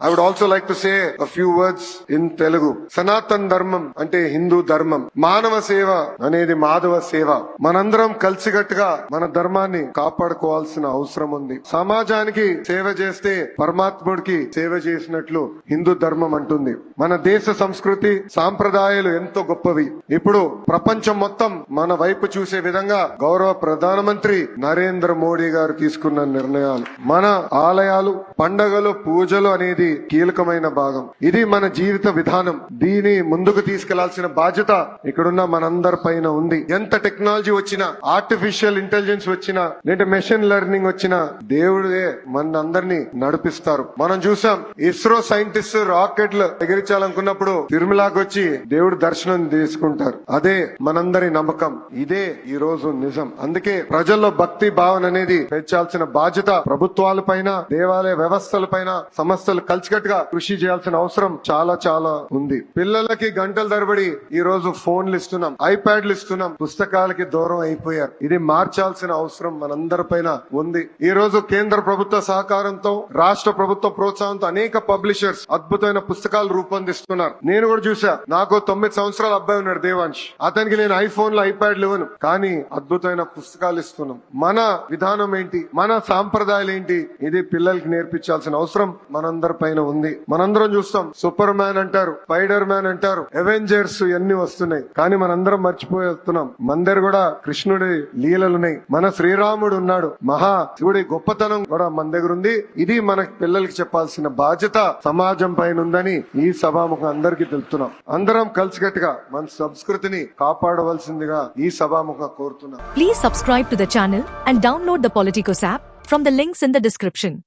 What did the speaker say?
I would also like to say a few words in Telugu Sanatan ధర్మం అంటే హిందూ ధర్మం మానవ సేవ అనేది మాధవ సేవ మనందరం కలిసికట్టుగా మన ధర్మాన్ని కాపాడుకోవాల్సిన అవసరం ఉంది సమాజానికి సేవ చేస్తే పరమాత్ముడికి సేవ చేసినట్లు హిందూ ధర్మం అంటుంది మన దేశ సంస్కృతి సాంప్రదాయాలు ఎంతో గొప్పవి ఇప్పుడు ప్రపంచం మొత్తం మన వైపు చూసే విధంగా గౌరవ ప్రధానమంత్రి నరేంద్ర మోడీ గారు తీసుకున్న నిర్ణయాలు మన ఆలయాలు పండగలు పూజలు అనేది కీలకమైన భాగం. ఇది మన జీవిత విధానం. దీని ముందుకు తీసుకెళ్ళాల్సిన బాధ్యత ఇక్కడున్న మనందరి పైన ఉంది. ఎంత టెక్నాలజీ వచ్చినా ఆర్టిఫిషియల్ ఇంటెలిజెన్స్ వచ్చినా లేదా మెషిన్ లెర్నింగ్ వచ్చినా దేవుడే మన అందరినీ నడిపిస్తారు. మనం చూసాం ఇస్రో సైంటిస్ట్ రాకెట్లు ఎగిరించాలనుకున్నప్పుడు తిరుమలాకి వచ్చి దేవుడు దర్శనం తీసుకుంటారు. అదే మనందరి నమ్మకం. ఇదే ఈ రోజు నిజం. అందుకే ప్రజల్లో భక్తి భావన అనేది పెంచాల్సిన బాధ్యత ప్రభుత్వాల పైన దేవాలయ వ్యవస్థల పైన కలిసి కలిసికట్టుగా కృషి చేయాల్సిన అవసరం చాలా చాలా ఉంది. పిల్లలకి గంటల తరబడి ఈ రోజు ఫోన్లు ఇస్తున్నాం ఐప్యాడ్లు ఇస్తున్నాం పుస్తకాలకి దూరం అయిపోయారు. ఇది మార్చాల్సిన అవసరం మనందరి పైన ఉంది. ఈ రోజు కేంద్ర ప్రభుత్వ సహకారంతో రాష్ట్ర ప్రభుత్వ ప్రోత్సాహంతో అనేక పబ్లిషర్స్ అద్భుతమైన పుస్తకాలు రూపొందిస్తున్నారు. నేను కూడా చూసా నాకు తొమ్మిది సంవత్సరాల అబ్బాయి ఉన్నాడు దేవాంశ్ అతనికి నేను ఐఫోన్లో ఐప్యాడ్లు ఇవ్వను. కానీ అద్భుతమైన పుస్తకాలు ఇస్తున్నాం. మన విధానం ఏంటి? మన సాంప్రదాయాలు ఏంటి? ఇది పిల్లలకి నేర్పించాల్సిన అవసరం మనందరి పైన ఉంది. మనందరం చూస్తాం. సూపర్ మ్యాన్ అంటారు స్పైడర్ మ్యాన్ అంటారు అవెంజర్స్ ఇవన్నీ వస్తున్నాయి. కానీ మనందరం మర్చిపోతున్నాం. మందరు కూడా కృష్ణుడి లీలలున్నాయి. మన శ్రీరాముడు ఉన్నాడు. మహా శివుడి గొప్పతనం కూడా మన దగ్గర ఉంది. ఇది మన పిల్లలకి చెప్పాల్సిన బాధ్యత సమాజం పైన ఉందని ఈ సభాముఖం అందరికీ తెలుపుతున్నాం. అందరం కలిసికట్టుగా మన సంస్కృతిని కాపాడవలసిందిగా ఈ సభాముఖం కోరుతున్నాం. Please subscribe to the channel and download the Politicos app from the links in the description